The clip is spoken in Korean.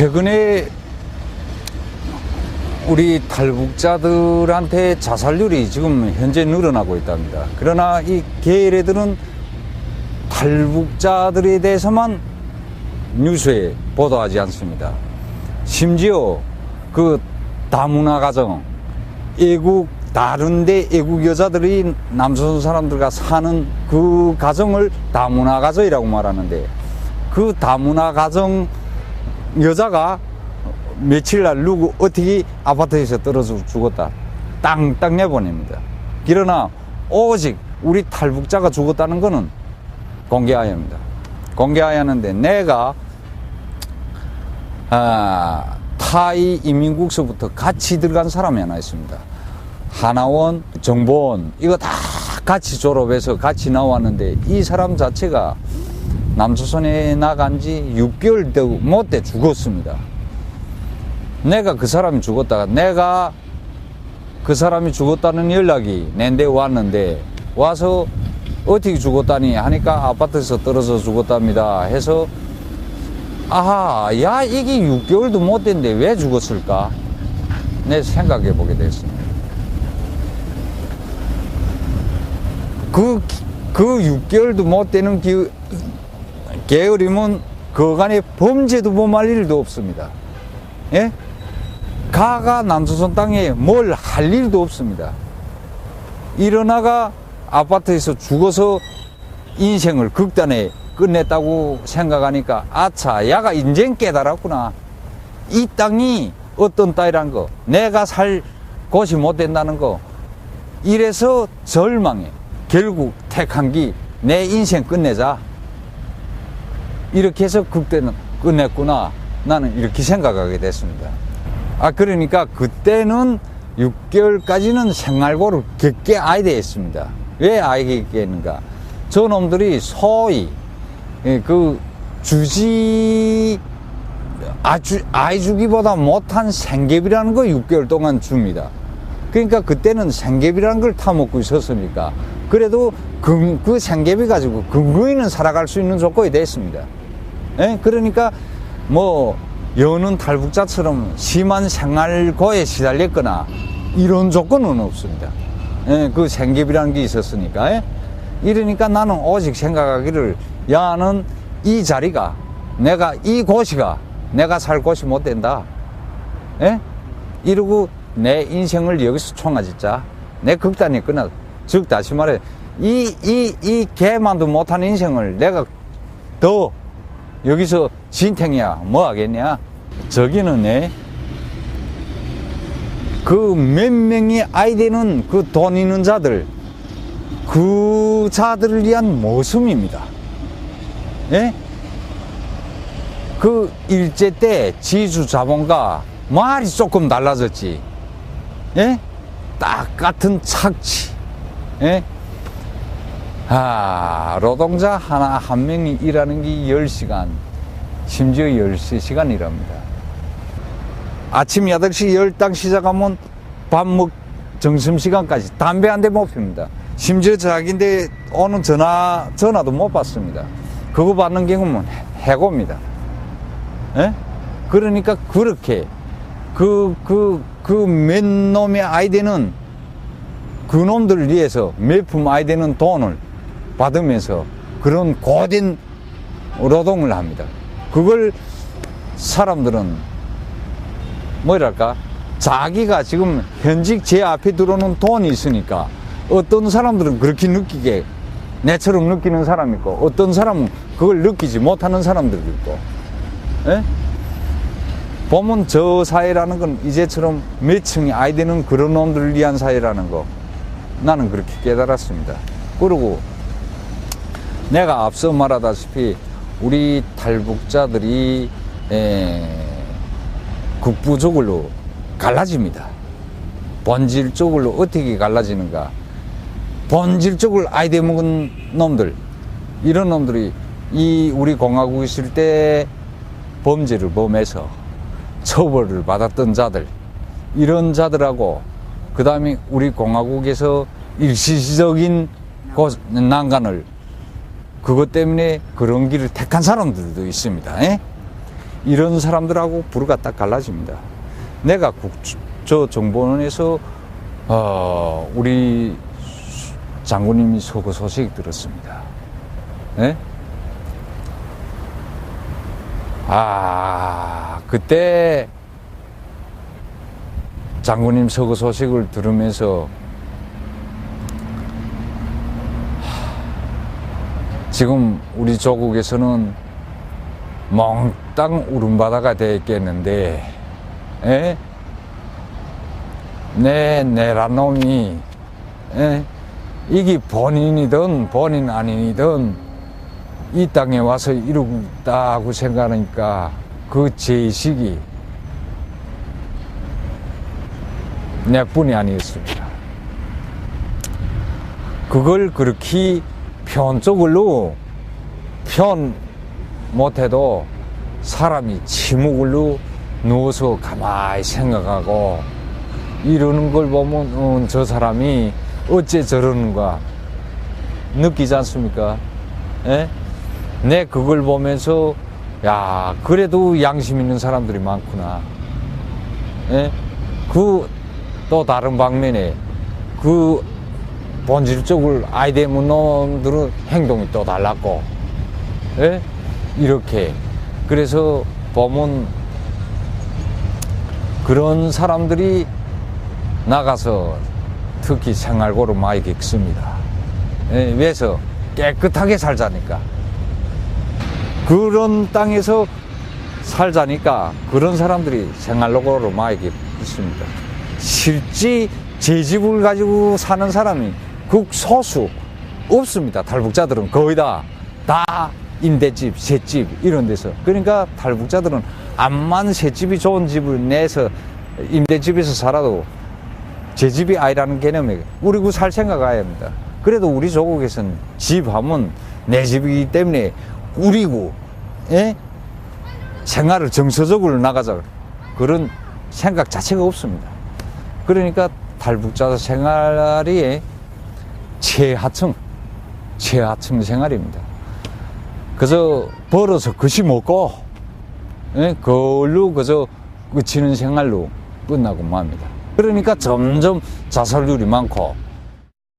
최근에 우리 탈북자들한테 자살률이 지금 현재 늘어나고 있답니다. 그러나 이 게레들은 탈북자들에 대해서만 뉴스에 보도하지 않습니다. 심지어 그 다문화 가정, 애국 다른데 애국 여자들이 남조선 사람들과 사는 그 가정을 다문화 가정이라고 말하는데 그 다문화 가정 여자가 며칠 날 누구 어떻게 아파트에서 떨어져 죽었다 땅땅 내보냅니다. 그러나 오직 우리 탈북자가 죽었다는 것은. 공개해야 하는데 내가 아, 타이 이민국서부터 같이 들어간 사람이 하나 있습니다. 하나원, 정보원 이거 다 같이 졸업해서 같이 나왔는데 이 사람 자체가 남조선에 나간 지 6개월 못돼 죽었습니다. 내가 그 사람이 죽었다가 내가 그 사람이 죽었다는 연락이 내데 왔는데 와서 어떻게 죽었다니 하니까 아파트에서 떨어져 죽었답니다 해서 아하 야 이게 6개월도 못 됐는데 왜 죽었을까 내 생각해 보게 됐습니다 그, 그 6개월도 못 되는 기, 게으름은 그간에 범죄도 범할 일도 없습니다 예? 가가 남조선 땅에 뭘 할 일도 없습니다. 일어나가 아파트에서 죽어서 인생을 극단에 끝냈다고 생각하니까 아차 야가 인생 깨달았구나. 이 땅이 어떤 땅이란 거 내가 살 곳이 못 된다는 거 이래서 절망해. 결국 택한 기내 인생 끝내자. 이렇게 해서 극대는 끝냈구나. 나는 이렇게 생각하게 됐습니다. 아, 그러니까 그때는 6개월까지는 생활고를 깊게 아야 되겠습니다. 왜 알겠겠는가? 저 놈들이 소위 예, 그 주지 아주 아이 주기보다 못한 생계비라는 거 6개월 동안 줍니다. 그러니까 그때는 생계비라는 걸 타먹고 있었으니까 그래도 그, 그 생계비 가지고 근거에는 살아갈 수 있는 조건이 됐습니다. 예? 그러니까 뭐 여는 탈북자처럼 심한 생활고에 시달렸거나 이런 조건은 없습니다. 예, 그 생계비라는 게 있었으니까. 예? 이러니까 나는 오직 생각하기를 야는 이 자리가 내가 이 곳이가 내가 살 곳이 못 된다. 예? 이러고 내 인생을 여기서 총아짓자. 내 극단이 끝나. 즉 다시 말해 이 이 이 개만도 못한 인생을 내가 더 여기서 진탱이야 뭐 하겠냐 저기는 네, 그몇 명이 아이 되는 그 돈 있는 자들 그 자들을 위한 모습입니다 예? 그 일제 때 지주 자본가 말이 조금 달라졌지 예? 딱 같은 착취 예? 아, 노동자 하나, 한 명이 일하는 게 10시간, 심지어 13시간 일합니다. 아침 8시, 10당 시작하면 밥 먹, 점심시간까지 담배 한 대 못 핍니다. 심지어 자기인데 오는 전화, 전화도 못 받습니다. 그거 받는 경우는 해고입니다. 예? 그러니까 그렇게 그, 그, 그 몇 놈의 아이디는 그 놈들을 위해서 몇품 아이디는 돈을 받으면서 그런 고된 노동을 합니다. 그걸 사람들은 뭐랄까 자기가 지금 현직 제 앞에 들어오는 돈이 있으니까 어떤 사람들은 그렇게 느끼게 내처럼 느끼는 사람이 있고 어떤 사람은 그걸 느끼지 못하는 사람들도 있고 에? 보면 저 사회라는 건 이제처럼 몇 층이 아이 되는 그런 놈들을 위한 사회라는 거 나는 그렇게 깨달았습니다. 그리고 내가 앞서 말하다시피 우리 탈북자들이 에, 국부적으로 갈라집니다. 본질적으로 어떻게 갈라지는가? 본질적으로 아이디 먹은 놈들, 이런 놈들이 이 우리 공화국 있을 때 범죄를 범해서 처벌을 받았던 자들, 이런 자들하고 그 다음에 우리 공화국에서 일시적인 난간을 그것 때문에 그런 길을 택한 사람들도 있습니다. 에? 이런 사람들하고 부르가 딱 갈라집니다. 내가 국저 정보원에서 어, 우리 장군님이 서거 소식 들었습니다. 예? 아, 그때 장군님 서거 소식을 들으면서 지금 우리 조국에서는 몽땅 울음바다가 되겠는데, 에? 내 내란 놈이, 에? 이게 본인이든 본인 아닌이든 이 땅에 와서 이러고 있다고 생각하니까 그 제의식이 내뿐이 아니었습니다. 그걸 그렇게 편 쪽으로 편 못해도 사람이 침묵으로 누워서 가만히 생각하고 이러는 걸 보면 어, 저 사람이 어째 저러는가 느끼지 않습니까? 예? 내 그걸 보면서 야 그래도 양심 있는 사람들이 많구나. 예? 그또 다른 방면에 그 본질적으로 아이데문 놈들은 행동이 또 달랐고 예? 이렇게 그래서 보면 그런 사람들이 나가서 특히 생활고를 많이 겪습니다. 예, 왜서 깨끗하게 살자니까. 그런 땅에서 살자니까 그런 사람들이 생활고를 많이 겪습니다. 실제 제 집을 가지고 사는 사람이 극소수 없습니다. 탈북자들은 거의 다, 다 임대집, 새집 이런 데서. 그러니까 탈북자들은 암만 새집이 좋은 집을 내서 임대집에서 살아도 제 집이 아니라는 개념에 우리고 살 생각 아야 합니다. 그래도 우리 조국에서는 집 하면 내 집이기 때문에 우리고, 예? 생활을 정서적으로 나가자. 그런 생각 자체가 없습니다. 그러니까 탈북자 생활이 최하층, 최하층 생활입니다. 그저 벌어서 그시 먹고, 예? 그걸로 그저 그치는 생활로 끝나고 맙니다. 그러니까 점점 자살률이 많고,